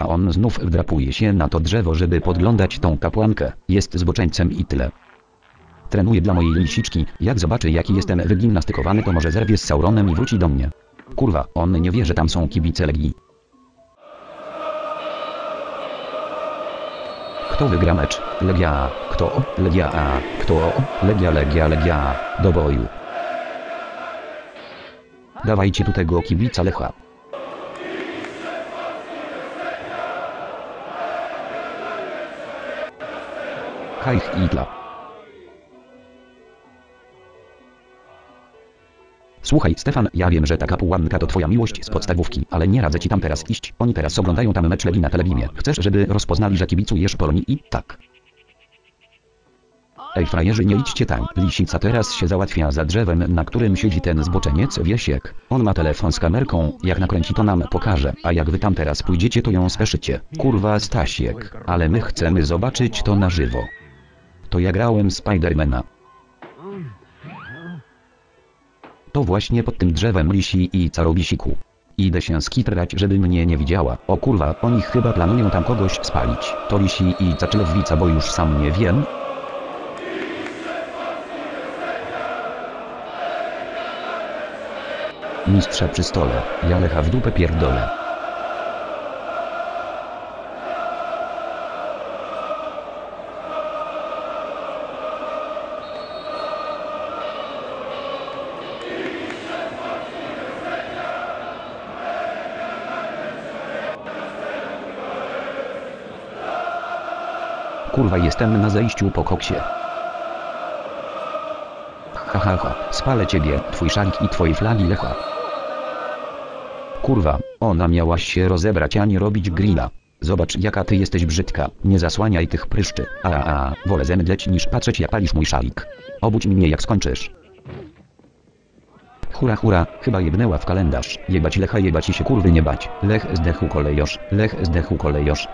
A on znów wdrapuje się na to drzewo, żeby podglądać tą kapłankę. Jest zboczeńcem i tyle. Trenuje dla mojej lisiczki, jak zobaczy jaki jestem wygimnastykowany to może zerwie z Sauronem i wróci do mnie. Kurwa, on nie wie, że tam są kibice Legii. Kto wygra mecz? Legia. Kto? Legia A. Kto? Legia, Legia, Legia. Do boju. Dawajcie tu tego kibica Lecha. Hajch Itla. Słuchaj, Stefan, ja wiem, że ta kapłanka to twoja miłość z podstawówki, ale nie radzę ci tam teraz iść. Oni teraz oglądają tam mecz Legii na telebimie. Chcesz, żeby rozpoznali, że kibicujesz Polonii i tak. Ej frajerzy, nie idźcie tam. Lisica teraz się załatwia za drzewem, na którym siedzi ten zboczeniec Wiesiek. On ma telefon z kamerką, jak nakręci to nam pokaże, a jak wy tam teraz pójdziecie to ją speszycie. Kurwa Stasiek, ale my chcemy zobaczyć to na żywo. To ja grałem Spidermana. To właśnie pod tym drzewem lisi i carobisiku. Idę się skitrać, żeby mnie nie widziała. O kurwa, oni chyba planują tam kogoś spalić. To lisi i zaczylewwica, bo już sam nie wiem. Mistrza przy stole, ja lecha w dupę pierdolę. Kurwa jestem na zejściu po koksie. Ha ha ha, spalę ciebie, twój szalik i twoje flagi lecha. Kurwa, ona miałaś się rozebrać, a nie robić grilla. Zobacz jaka ty jesteś brzydka, nie zasłaniaj tych pryszczy. A, a, a wolę zemdleć niż patrzeć jak palisz mój szalik. Obudź mnie jak skończysz. Hura hura, chyba jebnęła w kalendarz. Jebać lecha jebać i się kurwy nie bać. Lech zdechł kolejosz, lech zdechł kolejosz.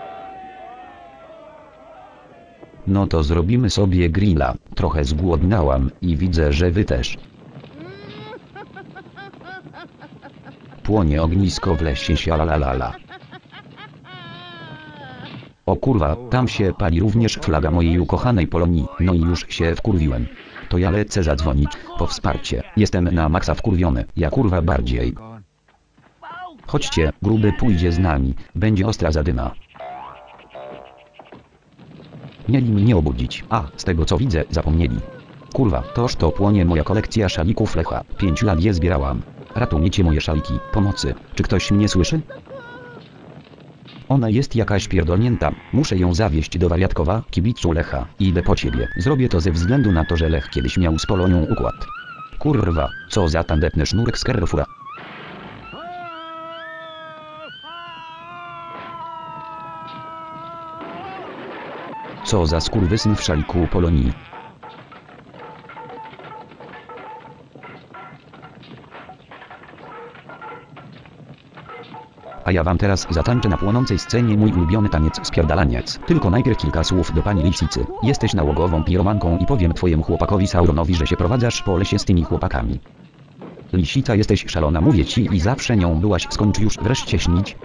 No to zrobimy sobie grilla. Trochę zgłodniałam i widzę, że wy też. Płonie ognisko w lesie sialalalala. O kurwa, tam się pali również flaga mojej ukochanej Polonii. No i już się wkurwiłem. To ja lecę zadzwonić po wsparcie. Jestem na maksa wkurwiony. Ja kurwa bardziej. Chodźcie, gruby pójdzie z nami. Będzie ostra zadyma. Mieli mnie obudzić, a z tego co widzę, zapomnieli. Kurwa, toż to płonie moja kolekcja szalików Lecha. Pięć lat je zbierałam. Ratujcie moje szaliki, pomocy. Czy ktoś mnie słyszy? Ona jest jakaś pierdolnięta. Muszę ją zawieźć do wariatkowa, kibicu Lecha. Idę po ciebie. Zrobię to ze względu na to, że Lech kiedyś miał z Polonią układ. Kurwa, co za tandetny sznurek z Carrefoura. Co za skurwysyn w szaliku Polonii. A ja wam teraz zatańczę na płonącej scenie mój ulubiony taniec spierdalaniec. Tylko najpierw kilka słów do pani Lisicy. Jesteś nałogową piromanką i powiem twojemu chłopakowi Sauronowi, że się prowadzasz po lesie z tymi chłopakami. Lisica jesteś szalona mówię ci i zawsze nią byłaś skończ już wreszcie śnić.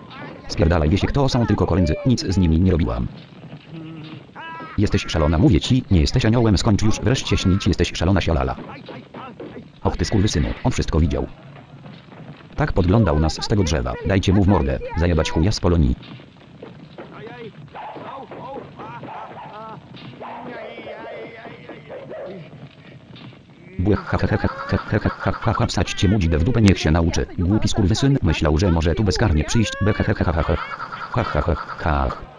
Spierdalaj wiesiek to są tylko kolędzy, nic z nimi nie robiłam. Jesteś szalona mówię ci, nie jesteś aniołem skończ już wreszcie śnić jesteś szalona sialala. Och ty skurwysynu, on wszystko widział. Tak podglądał nas z tego drzewa. Dajcie mu w mordę, zajebać chuja z Polonii. Błech ha ha ha ha niech się nauczy. Głupi skurwysyn myślał, że może tu bezkarnie przyjść. Be ha ha ha ha ha ha ha ha ha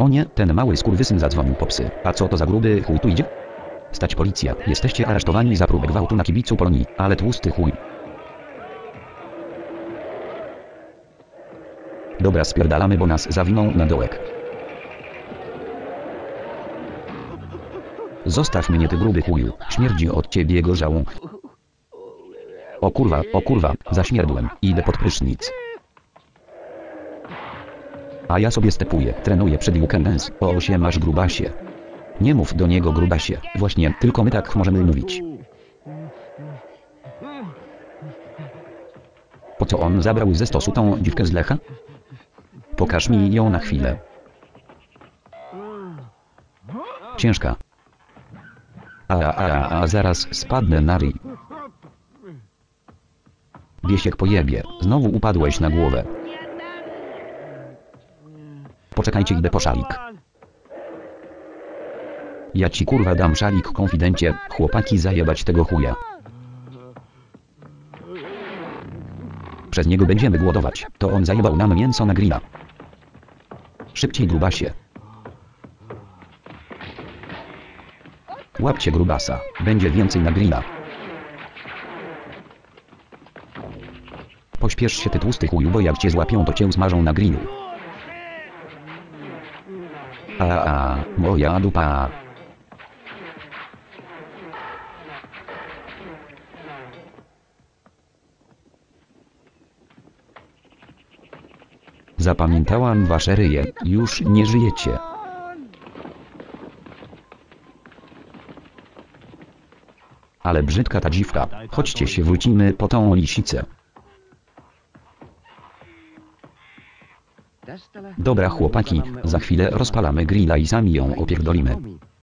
O nie, ten mały skurwysyn zadzwonił po psy. A co to za gruby chuj tu idzie? Stać policja, jesteście aresztowani za próbę gwałtu na kibicu Polonii, ale tłusty chuj. Dobra spierdalamy, bo nas zawiną na dołek. Zostaw mnie ty gruby chuju, śmierdzi od ciebie gorzałą. O kurwa, o kurwa, zaśmierdłem, idę pod prysznic. A ja sobie stepuję, trenuję przed weekendem. O się masz grubasie. Nie mów do niego grubasie. Właśnie, tylko my tak możemy mówić. Co on zabrał ze stosu tą dziwkę z Lecha? Pokaż mi ją na chwilę. Ciężka. A, a, a, a zaraz spadnę na ryj. Wiesiek pojebie, znowu upadłeś na głowę. Poczekajcie, idę po szalik. Ja ci kurwa dam szalik konfidencie, chłopaki zajebać tego chuja. Przez niego będziemy głodować, to on zajebał nam mięso na grilla. Szybciej grubasie. Łapcie grubasa, będzie więcej na grilla. Pośpiesz się ty tłusty chuju, bo jak cię złapią to cię smażą na grillu. A, a, moja dupa. Zapamiętałam wasze ryje, już nie żyjecie. Ale brzydka ta dziwka, chodźcie się wrócimy po tą lisicę. Dobra chłopaki, za chwilę rozpalamy grilla i sami ją opierdolimy.